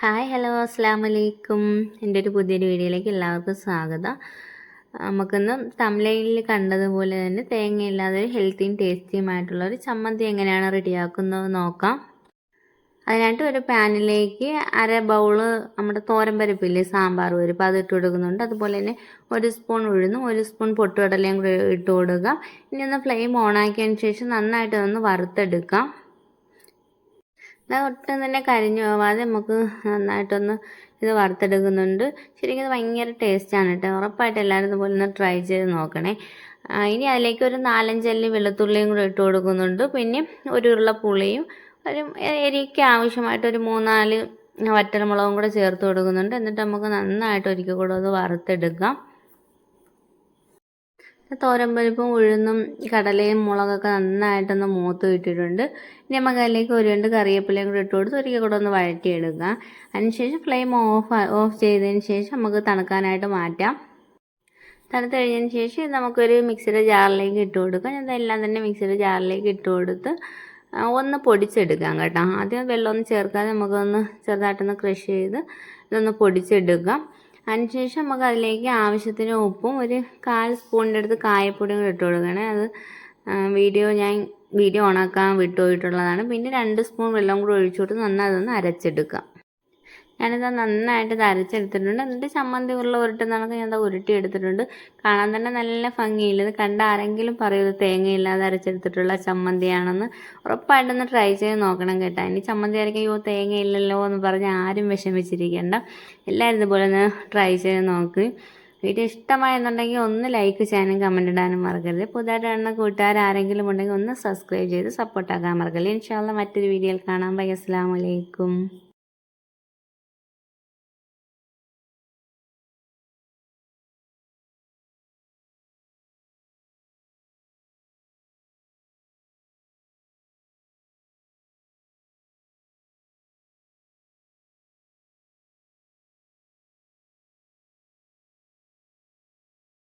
Hi hello അസ്സാം വലൈക്കും എന്റെ ഒരു പുതിയൊരു വീഡിയോയിലേക്ക് എല്ലാവർക്കും സ്വാഗതം. നമുക്കിന്ന് തമിഴയിൽ കണ്ടതുപോലെ തന്നെ തേങ്ങയില്ലാതെ ഒരു ഹെൽത്തിയും ടേസ്റ്റിയുമായിട്ടുള്ള ഒരു ചമ്മന്തി എങ്ങനെയാണ് റെഡിയാക്കുന്നത് നോക്കാം. അതിനായിട്ട് ഒരു പാനിലേക്ക് അര ബൗൾ നമ്മുടെ തോരൻ പരിപ്പില്ലേ സാമ്പാർ പരിപ്പ് അത് ഇട്ട് കൊടുക്കുന്നുണ്ട്. അതുപോലെ തന്നെ ഒരു സ്പൂൺ ഉഴുന്നും ഒരു സ്പൂൺ പൊട്ടുകടലയും കൂടി ഇട്ട് കൊടുക്കുക ഇനി ഒന്ന് ഫ്ലെയിം ഓണാക്കിയതിന് ശേഷം നന്നായിട്ട് ഒന്ന് വറുത്തെടുക്കാം. എന്നാൽ ഒട്ടും തന്നെ കരിഞ്ഞു പോവാതെ നമുക്ക് നന്നായിട്ടൊന്ന് ഇത് വറുത്തെടുക്കുന്നുണ്ട്. ശരിക്കും ഇത് ഭയങ്കര ടേസ്റ്റാണ് കേട്ടോ. ഉറപ്പായിട്ട് എല്ലാവരും ഇതുപോലെ ഒന്ന് ട്രൈ ചെയ്ത് നോക്കണേ. ഇനി അതിലേക്ക് ഒരു നാലഞ്ചല്ലി വെളുത്തുള്ളിയും കൂടെ ഇട്ട് കൊടുക്കുന്നുണ്ട്. പിന്നെ ഒരു ഉരുള പുളിയും ഒരു എരിക്ക് ആവശ്യമായിട്ട് ഒരു മൂന്നാൽ വറ്റൽമുളകും കൂടെ ചേർത്ത് കൊടുക്കുന്നുണ്ട്. എന്നിട്ട് നമുക്ക് നന്നായിട്ട് ഒരിക്കൽ കൂടെ അത് വറുത്തെടുക്കാം. തോരമ്പരിപ്പും ഉഴുന്നും കടലയും മുളകൊക്കെ നന്നായിട്ടൊന്ന് മൂത്ത് ഇട്ടിട്ടുണ്ട് ഇനി നമുക്ക് അതിലേക്ക് ഒരു രണ്ട് കറിവേപ്പിലയും കൂടി ഇട്ട് കൊടുത്ത് ഒരിക്കൽ കൂടെ ഒന്ന് വഴറ്റിയെടുക്കാം. അതിനുശേഷം ഫ്ലെയിം ഓഫ് ഓഫ് ചെയ്തതിന് ശേഷം നമുക്ക് തണുക്കാനായിട്ട് മാറ്റാം. തണുത്ത് കഴിഞ്ഞതിന് ശേഷം നമുക്കൊരു മിക്സിയുടെ ജാറിലേക്ക് ഇട്ട് കൊടുക്കാം. ഞാൻ എല്ലാം തന്നെ മിക്സിയുടെ ജാറിലേക്ക് ഇട്ട് കൊടുത്ത് ഒന്ന് പൊടിച്ചെടുക്കാം കേട്ടോ. ആദ്യം വെള്ളമൊന്നും ചേർക്കാതെ നമുക്കൊന്ന് ചെറുതായിട്ടൊന്ന് ക്രഷ് ചെയ്ത് ഇതൊന്ന് പൊടിച്ചെടുക്കാം. അതിനുശേഷം നമുക്ക് അതിലേക്ക് ആവശ്യത്തിന് ഉപ്പും ഒരു കാൽ സ്പൂണിന്റെ അടുത്ത് കായപ്പൊടിയും കൂടി ഇട്ട് കൊടുക്കണേ അത് വീഡിയോ ഞാൻ വീഡിയോ ഓണാക്കാൻ വിട്ടുപോയിട്ടുള്ളതാണ് പിന്നെ രണ്ട് സ്പൂൺ വെള്ളം കൂടി ഒഴിച്ചു കൊടുത്ത് നന്നായി അതൊന്ന് അരച്ചെടുക്കാം. ഞാനിത് നന്നായിട്ട് ഇത് അരച്ചെടുത്തിട്ടുണ്ട് എന്നിട്ട് ചമ്മന്തി ഉരുള ഉരുട്ടുന്നതൊക്കെ ഞാൻ ഉരുട്ടി എടുത്തിട്ടുണ്ട് കാണാൻ തന്നെ നല്ല ഭംഗിയില്ല. ഇത് കണ്ട ആരെങ്കിലും പറയൂ തേങ്ങയില്ലാതെ അരച്ചെടുത്തിട്ടുള്ള ചമ്മന്തിയാണെന്ന്. ഉറപ്പായിട്ടൊന്ന് ട്രൈ ചെയ്ത് നോക്കണം കേട്ടോ. ഇനി ചമ്മന്തി ആയിരിക്കും അയ്യോ തേങ്ങയില്ലല്ലോ എന്ന് പറഞ്ഞ് ആരും വിഷമിച്ചിരിക്കേണ്ട. എല്ലാവരും ഇതുപോലെ ഒന്ന് ട്രൈ ചെയ്ത് നോക്ക്. വീഡിയോ ഇഷ്ടമായെന്നുണ്ടെങ്കിൽ ഒന്ന് ലൈക്ക് ചെയ്യാനും കമന്റ് ഇടാനും മറക്കരുത്. പുതുതായിട്ട് കാണുന്ന കൂട്ടുകാർ ആരെങ്കിലും ഉണ്ടെങ്കിൽ ഒന്ന് സബ്സ്ക്രൈബ് ചെയ്ത് സപ്പോർട്ടാക്കാൻ മറക്കല്ലേ ഇൻഷാല്ല മറ്റൊരു വീഡിയോയിൽ കാണാം. ബൈ അസ്സാം വലൈക്കും